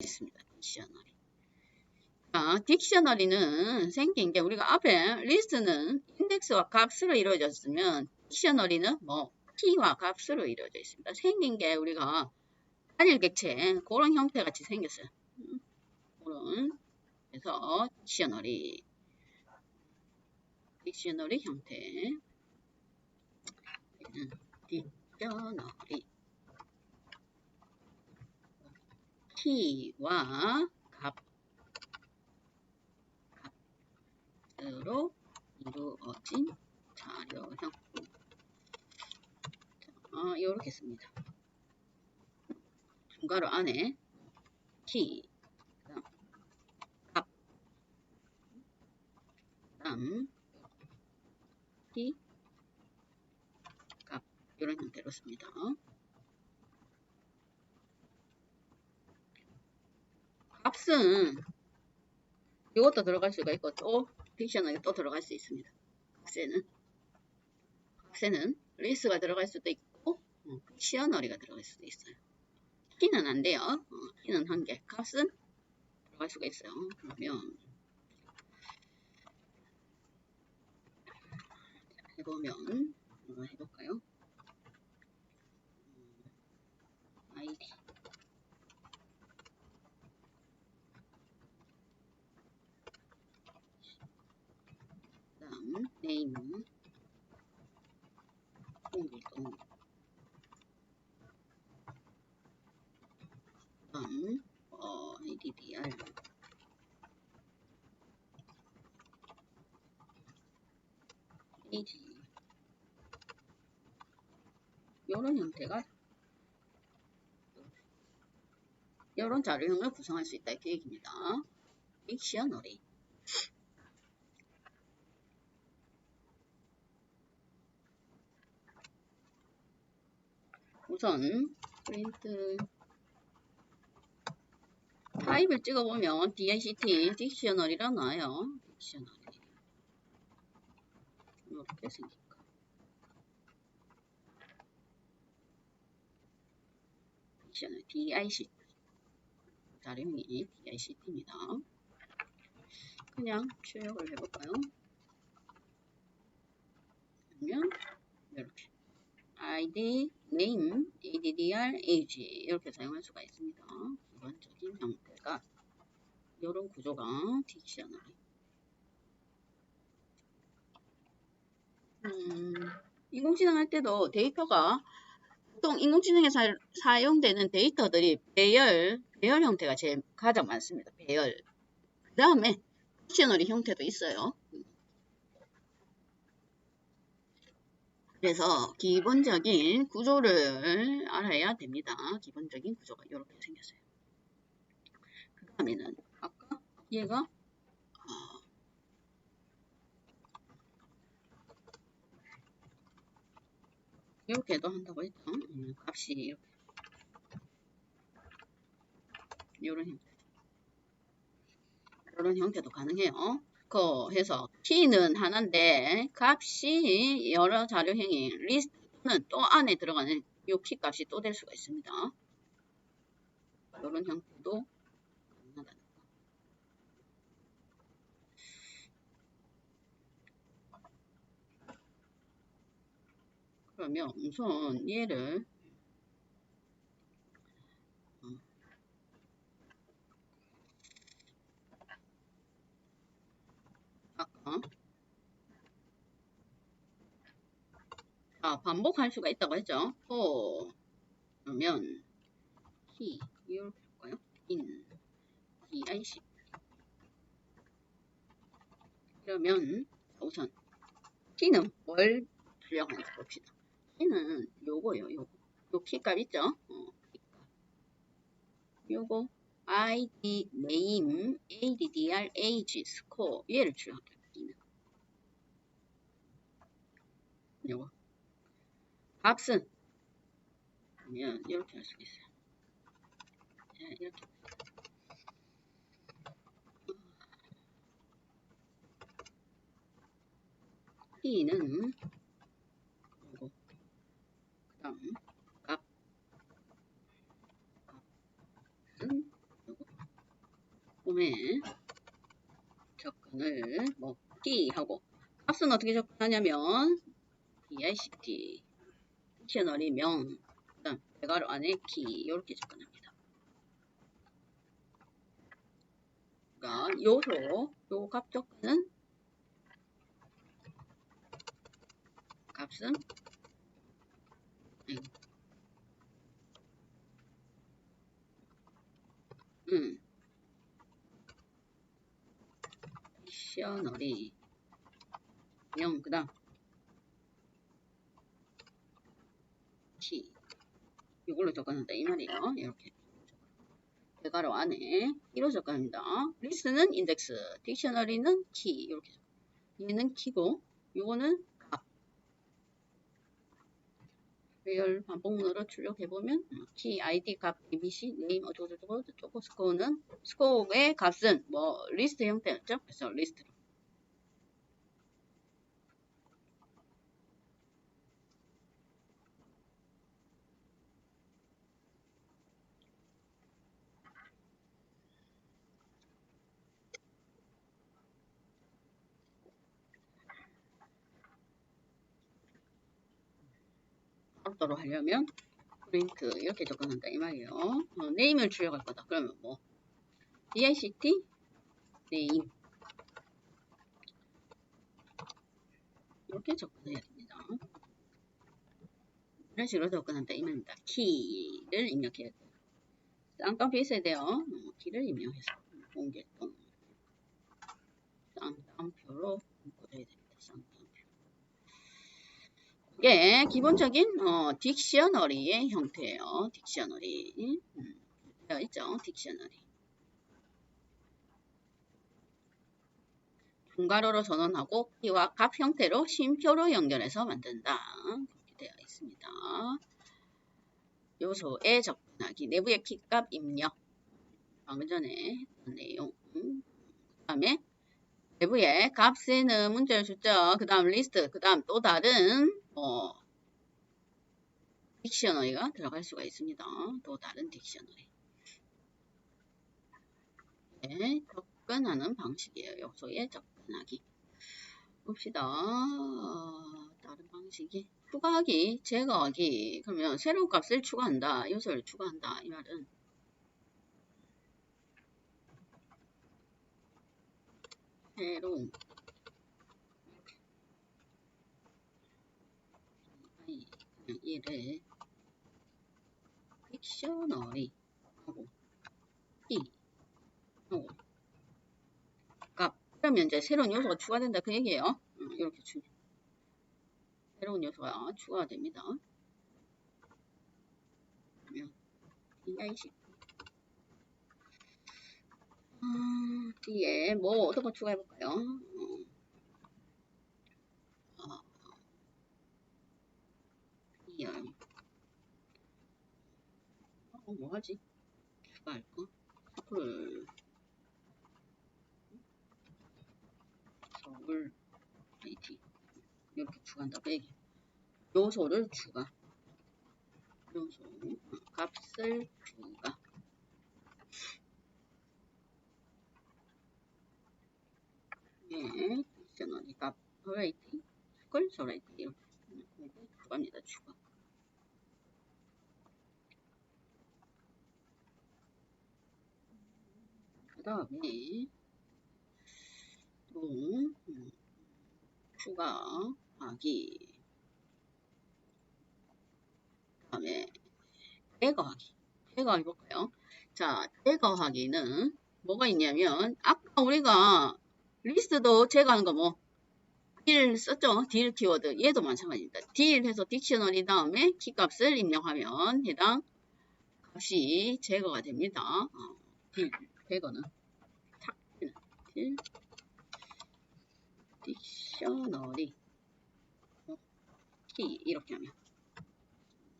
있습니다. 딕셔너리. 자, 딕셔너리는 생긴 게 우리가 앞에 리스트는 인덱스와 값으로 이루어졌으면 딕셔너리는 뭐 키와 값으로 이루어져 있습니다. 생긴 게 우리가 단일 객체 그런 형태 같이 생겼어요. 음, 그런 그래서 딕셔너리 딕셔너리 형태 음, 딕셔너리 키와 값 값으로 이루어진 자료형 자, 이렇게 씁니다. 중괄호 안에 키, 그다음 값, 그다음 키, 값 이런 형태로 씁니다. 값은 이것도 들어갈 수가 있고 또 딕셔너리 또 들어갈 수 있습니다. 값에는 값에는 리스가 들어갈 수도 있고 어, 딕셔너리가 들어갈 수도 있어요. 키는 안 돼요. 어, 키는 한 개. 값은 들어갈 수가 있어요. 그러면 자, 해보면 어, 해볼까요? 음, 아이디 그다음 네임 공기동 그다음 어, ADDR AD 이런 형태가 이런 자료형을 구성할 수 있다 이렇게 얘기입니다. 딕셔너리 우선 프린트 타입을 찍어보면 DICT 딕셔너리라 나와요. 딕셔너리 이렇게 생긴 거. 딕셔너리 DICT 자료명이 DICT입니다. 그냥 출력을 해볼까요? 그러면 이렇게 ID, name, addr, age 이렇게 사용할 수가 있습니다. 기본적인 형태가 이런 구조가 딕셔너리. 음, 인공지능 할 때도 데이터가 보통 인공지능에 사, 사용되는 데이터들이 배열, 배열 형태가 제일 가장 많습니다. 배열. 그 다음에 딕셔너리 형태도 있어요. 그래서 기본적인 구조를 알아야 됩니다. 기본적인 구조가 이렇게 생겼어요. 그 다음에는 아까 얘가 어, 이렇게도 한다고 했죠. 음, 값이 이렇게 이런 형태 이런 형태도 가능해요. 그 해서 키는 하나인데 값이 여러 자료행위 리스트는 또 안에 들어가는 이 키 값이 또 될 수가 있습니다. 이런 형태도 가능하다는 거. 그러면 우선 얘를 어, 아까 아, 반복할 수가 있다고 했죠. 또 그러면 he 이렇게 할까요? in dic 그러면 우선 k는 뭘 출력하는지 봅시다. k는 요거요, 요거. 요 키값 있죠? 어. 요거 id, name, addr, age, score 얘를 출력할게요. k는. 요거 값은 그러면 이렇게 할 수 있어요. 자, 이렇게. T는 요거. 그다음 값. 값은 요거. 다음에 접근을 뭐 T 하고 값은 어떻게 접근하냐면 딕셔너리 명 그 다음 대괄호 안에 키 이렇게 접근합니다. 그러니까 요소 요 값 접근은 값은 아이고. 음. 딕셔너리 명 그 다음 키 이걸로 접근한다 이 말이에요. 이렇게 대괄호 안에 이로 접근합니다. 리스트는 인덱스, 딕셔너리는 키 이렇게 얘는 키고 요거는 값. 배열 반복으로 출력해보면 키, 아이디, 값, abc, 네임 어쩌고저쩌고 저쩌고 스코어는 스코어의 값은 뭐 리스트 형태였죠. 그래서 리스트로 따로 하려면 프린트 이렇게 접근한다 이 말이에요. 어, 네임을 출력할 거다. 그러면 뭐 dict 네임 이렇게 접근해야 됩니다. 이런 식으로 접근한다 이 말입니다. 키를 입력해야 돼요. 쌍따옴표 있어야 돼요. 어, 키를 입력해서 공개동 쌍따옴표로 묶어줘야 됩니다. 쌍따옴표. 이게 기본적인 어, 딕셔너리의 형태예요. 딕셔너리 음, 되어 있죠. 딕셔너리 중괄호로 전원하고 키와 값 형태로 쉼표로 연결해서 만든다. 그렇게 되어 있습니다. 요소에 접근하기 내부의 키값 입력 방금 전에 했던 내용 음, 그 다음에 내부의 값에는 문자를 줬죠. 그 다음 리스트, 그 다음 또 다른 어, 딕셔너리가 들어갈 수가 있습니다. 또 다른 딕셔너리. 네, 접근하는 방식이에요. 요소에 접근하기. 봅시다. 어, 다른 방식이 추가하기, 제거하기. 그러면 새로운 값을 추가한다. 요소를 추가한다. 이 말은 새로운 그냥 얘를 딕셔너리 하고 이 하고 값 그러면 이제 새로운 요소가 추가된다 그 얘기예요. 음, 이렇게 주 새로운 요소가 추가가 됩니다. 그러면 dic 아, 뒤에 뭐 어떤 거 추가해 볼까요? 어, 어, 이열 어, 뭐 하지? 추가할 거? 서울 서울 IT 이렇게 추가한다 그 얘기 요소를 추가. 요소. 값을 추가. 예, 딕셔너리 값. 버라이티. 스컬 저라이티. 이렇게 추가합니다 추가 다음에 또 음, 추가하기. 그 다음에 제거하기. 제거해 볼까요? 자 제거하기는 뭐가 있냐면 아까 우리가 리스트도 제거하는 거 뭐 딜 썼죠? 딜 키워드. 얘도 마찬가지입니다. 딜 해서 딕셔너리 다음에 키값을 입력하면 해당 값이 제거가 됩니다. 어, 딜 제거는 딜 딕셔너리. 어, 키 이렇게 하면.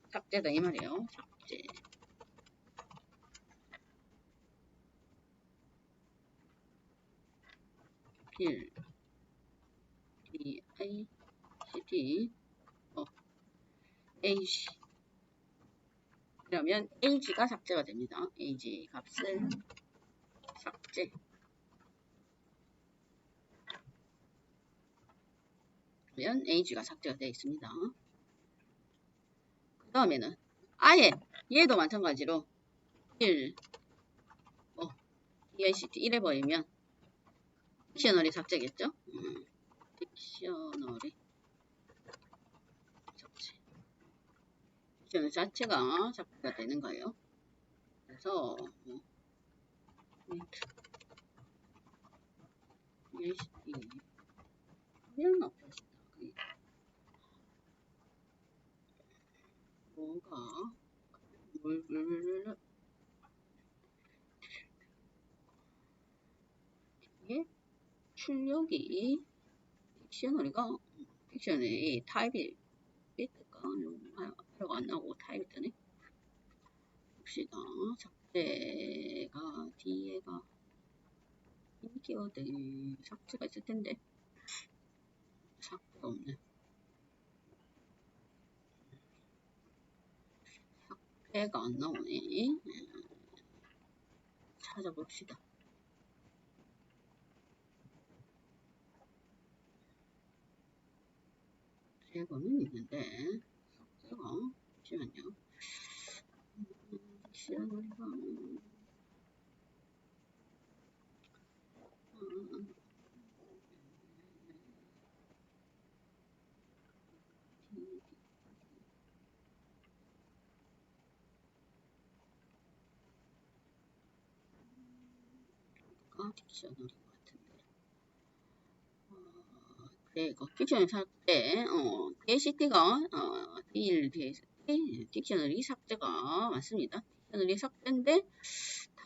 삭제다 이 말이에요. 삭제. 딜 D I C T 어, H 그러면 H가 삭제가 됩니다. H 값을 삭제 그러면 age가 삭제가 되어 있습니다. 그 다음에는 아예 얘도 마찬가지로 1 뭐, DICT 1 해버리면 딕셔너리 삭제겠죠? 음, 딕셔너리 삭제 딕셔너리 자체가 삭제가 되는 거예요. 그래서 뭐, DICT 그냥 물, 이게 출력이 딕셔너리가? 딕셔너리 타입이 삐뜨까 하려고 안 나오고 타입이 뜨네. 봅시다. 삭제가 뒤에가 키워드 삭제가 있을 텐데. 삭제가 없네 삭제가 안 나오네. 찾아봅시다. 제거는 있는데 삭제가 잠시만요. 시간으리가 아, 딕셔너리 같은데. 어, 그래, 이거 딕셔너리 삭제, 어, DCT가, 어, D1, 딕셔너리 삭제가 맞습니다. 딕셔너리 삭제인데,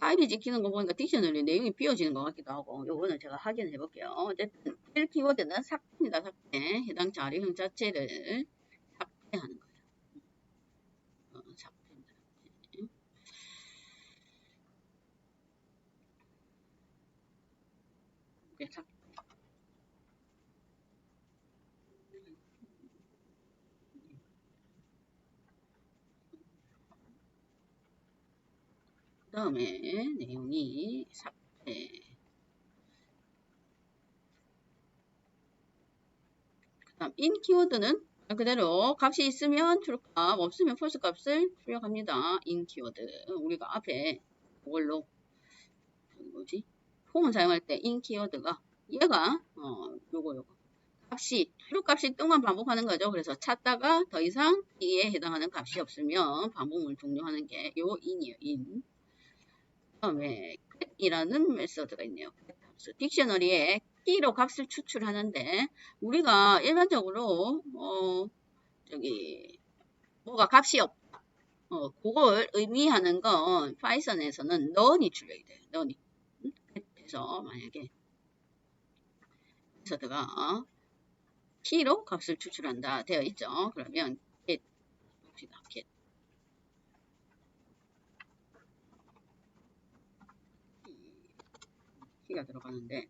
타입이 지키는 거 보니까 딕셔너리 내용이 비워지는 것 같기도 하고, 요거는 제가 확인해 볼게요. 어쨌든, 1 키워드는 삭제입니다, 삭제. 해당 자료형 자체를 삭제하는 거예요. 어, 삭제입니다, 삭제. 삭제. 그 다음에 내용이 삭제. 그 다음 in 키워드는 말 그대로 값이 있으면 true값, 없으면 false 값을 출력합니다. in 키워드. 우리가 앞에 그걸로 뭐지? 폼을 사용할 때 in 키워드가 얘가 어 요거 요거 값이 true 값이 뚱만 반복하는 거죠. 그래서 찾다가 더 이상 이에 해당하는 값이 없으면 반복을 종료하는 게요 in이에요. in. 다음에 get이라는 메서드가 있네요. 딕셔너리에 키로 값을 추출하는데 우리가 일반적으로 어 저기 뭐가 값이 없다. 어 그걸 의미하는 건 파이썬에서는 none이 출력이 돼요. none이. 그래서 만약에 메서드가 키로 값을 추출한다 되어 있죠. 그러면 get 봅시다. get 키가 들어가는데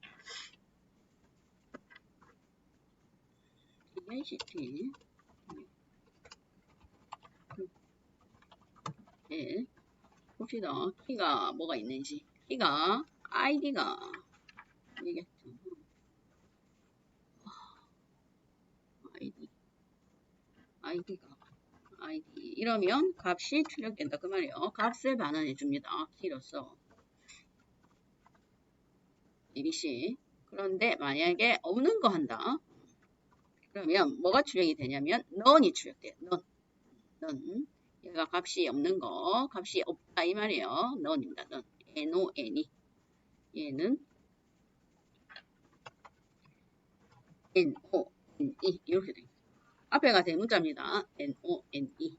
DICT 예, 봅시다. 키가 뭐가 있는지 키가 ID가 이게 ID ID가 ID 이러면 값이 출력된다 그 말이에요. 값을 반환해 줍니다. 키로서 ABC. 그런데 만약에 없는 거 한다. 그러면 뭐가 출력이 되냐면 none이 출력돼요. none. none. 얘가 값이 없는 거, 값이 없다 이 말이에요. none입니다. none. N-O-N이. 얘는 N-O-N-E 이렇게 됩니다. 앞에가 대문자입니다. N-O-N-E.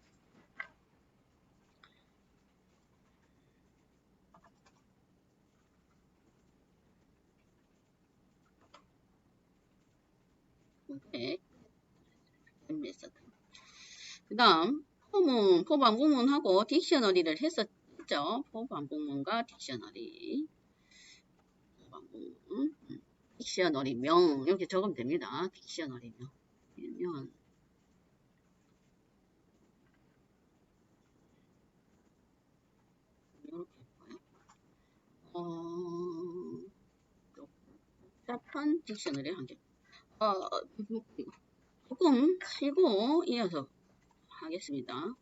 네. 메서드. 그 다음, 폼은, 포 반복문하고 딕셔너리를 했었죠. 포 반복문과 딕셔너리. 음, 딕셔너리 명. 이렇게 적으면 됩니다. 딕셔너리 명. 명. 이렇게 볼까요? 어, 복잡한 딕셔너리 한 개. 어, 조금 쉬고 이어서 하겠습니다.